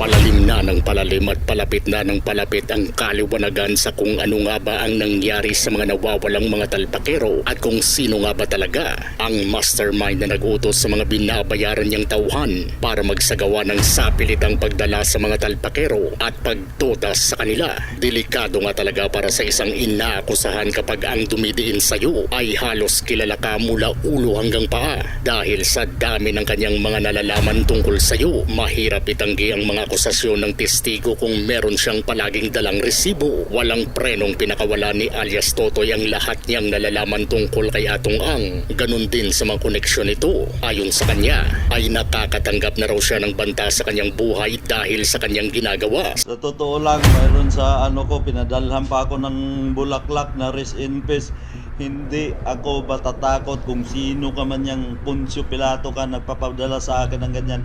Palalim na ng palalim at palapit na ng palapit ang kaliwanagan sa kung ano nga ba ang nangyari sa mga nawawalang mga talpakero at kung sino nga ba talaga ang mastermind na nagutos sa mga binabayaran niyang tauhan para magsagawa ng sapilitang pagdala sa mga talpakero at pagtodas sa kanila. Delikado nga talaga para sa isang inaakusahan kapag ang dumidiin sa iyo ay halos kilala ka mula ulo hanggang paa dahil sa dami ng kanyang mga nalalaman tungkol sa iyo. Mahirap itanggi ang mga akusasyon ng testigo kung meron siyang palaging dalang resibo. Walang prenong pinakawala ni alias Totoy ang lahat niyang nalalaman tungkol kay Atong Ang. Ganon din sa mga koneksyon nito. Ayon sa kanya, ay nakakatanggap na raw siya ng banta sa kanyang buhay dahil sa kanyang ginagawa. Sa totoo lang, mayroon sa ano ko, pinadalhan pa ako ng bulaklak na rest in peace. Hindi ako matatakot kung sino ka man yung Poncio Pilato ka nagpapadala sa akin ng ganyan.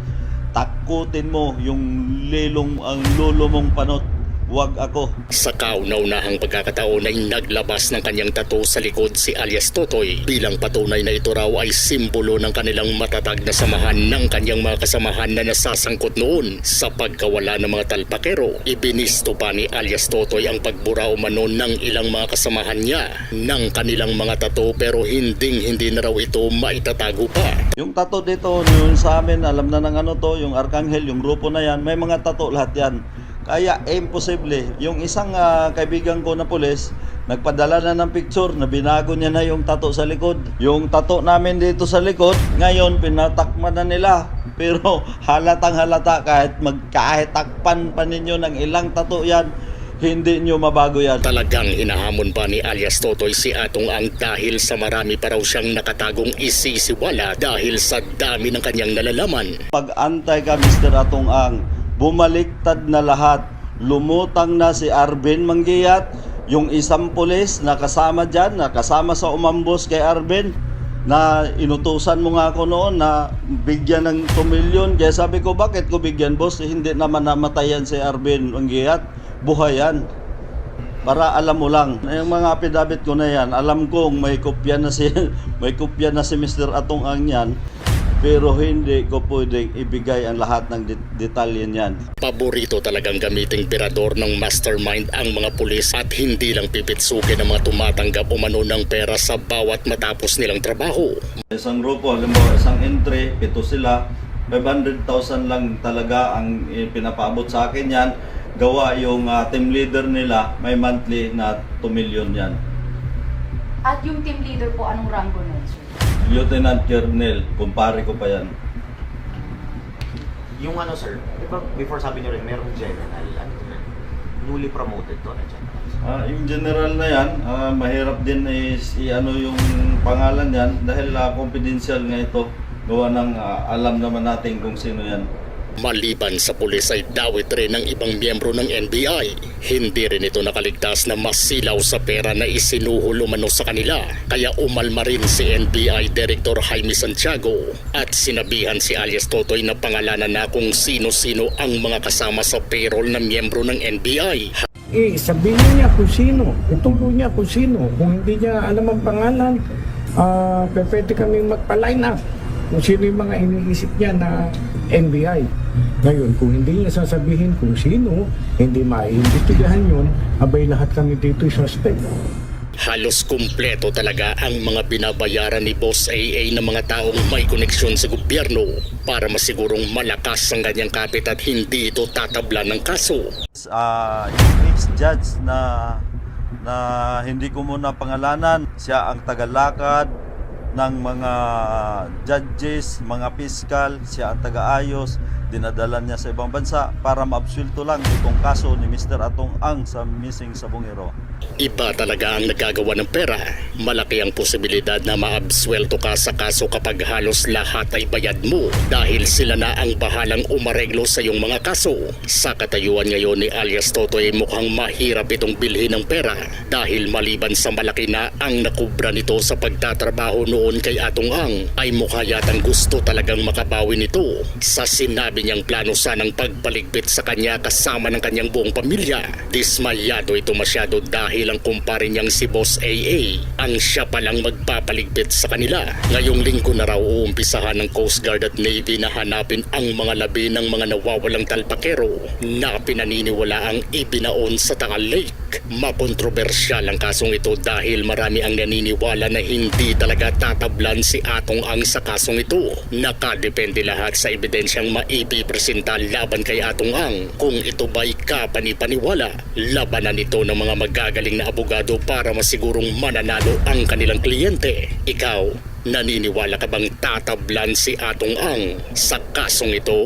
Takutin mo yung lelong ang lolo mong panot. Huwag ako. Sa kauna-unahang pagkakataon ay naglabas ng kanyang tato sa likod si alias Totoy bilang patunay na ito raw ay simbolo ng kanilang matatag na samahan ng kanyang mga kasamahan na nasasangkot noon sa pagkawala ng mga talpakero. Ibinisto pa ni alias Totoy ang pagbura umano ng ilang mga kasamahan niya ng kanilang mga tato pero hinding hindi na raw ito maitatago pa. Yung tato dito, yung sa amin, alam na ng ano to, yung Arkanghel, yung grupo na yan, may mga tato lahat yan. Kaya imposible. Yung isang ah, kaibigan ko na pulis, nagpadala na ng picture na binago niya na yung tato sa likod. Yung tato namin dito sa likod, ngayon pinatakman na nila. Pero halatang halata kahit magkahit takpan pa ninyo ng ilang tato yan, hindi nyo mabago yan. Talagang hinahamon pa ni alias Totoy si Atong Ang dahil sa marami pa raw siyang nakatagong isisiwala dahil sa dami ng kanyang nalalaman. Pag-antay ka, Mr. Atong Ang, bumaliktad na lahat. Lumutang na si Arvin Manggiyat, yung isang pulis na kasama dyan, na kasama sa umambos kay Arvin, na inutusan mo nga ako noon na bigyan ng 2 million. Kaya sabi ko, bakit ko bigyan, boss? Eh, Hindi naman namatayan si Arvin Manggiyat. Buhay yan. Para alam mo lang, yung mga apidabit ko na yan, alam kong may kopya na si may kopya na si Mr. Atong Ang yan, pero hindi ko pwedeng ibigay ang lahat ng det- detalye niyan. Paborito talagang gamiting tirador ng mastermind ang mga pulis at hindi lang pipitsukin ang mga tumatanggap umano ng pera sa bawat matapos nilang trabaho. Isang grupo, halimbawa isang entry, pito sila, 500,000 lang talaga ang eh, pinapaabot sa akin yan. Gawa yung ah, team leader nila, may monthly na 2 million yan. At yung team leader po, anong rango nun, sir? Lieutenant Colonel, kumpare ko pa yan. Yung ano sir, di ba before sabi niyo rin, merong general, ano newly promoted to na general. Ah, yung general na yan, ah, mahirap din is i-ano yung pangalan yan dahil ah, confidential nga ito. Gawa ng ah, alam naman natin kung sino yan. Maliban sa pulis ay dawit rin ng ibang miyembro ng NBI. Hindi rin ito nakaligtas na masilaw sa pera na isinuhol sa kanila. Kaya umalma rin si NBI Director Jaime Santiago at sinabihan si alias Totoy na pangalanan na kung sino-sino ang mga kasama sa payroll na miyembro ng NBI. eh, sabihin niya kung sino, ituro niya kung sino. Kung hindi niya alam ang pangalan, ah pwede kami magpa-line up kung sino yung mga iniisip niya na NBI. Ngayon, kung hindi niya sasabihin kung sino, hindi maiimbestigahan yun, abay lahat kami dito suspect. Halos kumpleto talaga ang mga binabayaran ni Boss AA ng mga taong may koneksyon sa gobyerno para masigurong malakas ang kanyang kapit at hindi ito tatabla ng kaso. Ah, yung ex-judge na na hindi ko muna pangalanan, siya ang tagalakad ng mga judges, mga piskal, siya ang taga-ayos, dinadala niya sa ibang bansa para maabsulto lang itong kaso ni Mr. Atong Ang sa missing sa Bungiro. Iba talaga ang nagagawa ng pera. Malaki ang posibilidad na maabswelto ka sa kaso kapag halos lahat ay bayad mo dahil sila na ang bahalang umareglo sa iyong mga kaso. Sa katayuan ngayon ni alias Totoy mukhang mahirap itong bilhin ng pera dahil maliban sa malaki na ang nakubra nito sa pagtatrabaho noon kay Atong Ang ay mukha yatang gusto talagang makabawi nito sa sinabi sinabi niyang plano sanang pagpaligpit sa kanya kasama ng kanyang buong pamilya. Dismayado ito masyado dahil ang kumpare niyang si Boss AA ang siya palang magpapaligpit sa kanila. Ngayong linggo na raw uumpisahan ng Coast Guard at Navy na hanapin ang mga labi ng mga nawawalang talpakero na pinaniniwala ang ibinaon sa Taal Lake. Makontrobersyal ang kasong ito dahil marami ang naniniwala na hindi talaga tatablan si Atong Ang sa kasong ito. Nakadepende lahat sa ebidensyang maipipresenta laban kay Atong Ang. Kung ito ba'y kapanipaniwala, labanan ito ng mga magagaling na abogado para masigurong mananalo ang kanilang kliyente. Ikaw, naniniwala ka bang tatablan si Atong Ang sa kasong ito?